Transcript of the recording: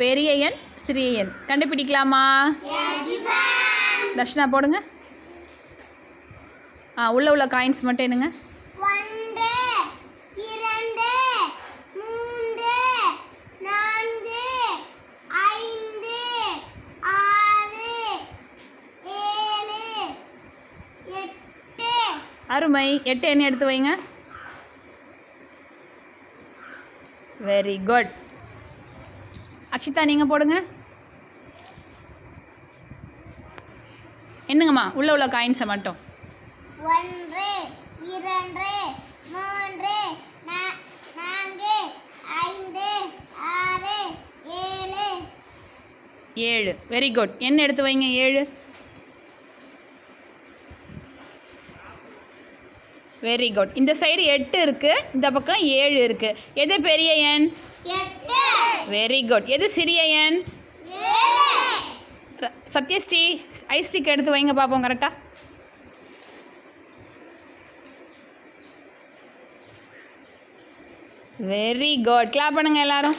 பெரிய எண் சிறிய எண். கண்டுபிடிக்கலாமா? தர்ஷனா போடுங்க. ஆ உள்ள உள்ள காயின்ஸ் மட்டும் என்னங்க அருமை. எட்டு எண்ணெய் எடுத்து வைங்க. வெரி குட் அக்ஷிதா நீங்கள் போடுங்க. என்னங்கம்மா உள்ள உள்ள காயின்ஸை மட்டும். ஒன்று இரண்டு மூன்று நான்கு ஐந்து ஆறு ஏழு. ஏழு. வெரி குட் என்ன எடுத்து வைங்க ஏழு? வெரி குட் இந்த சைடு எட்டு இருக்குது இந்த பக்கம் ஏழு இருக்குது எது பெரிய எண்? எட்டு. வெரி குட் எது சிறிய எண்? சத்யஸ்ரீ ஐஸ் ஸ்டிக் எடுத்து வைங்க பார்ப்போம் கரெக்டாக வெரி குட் கிளாப் பண்ணுங்க எல்லாரும்.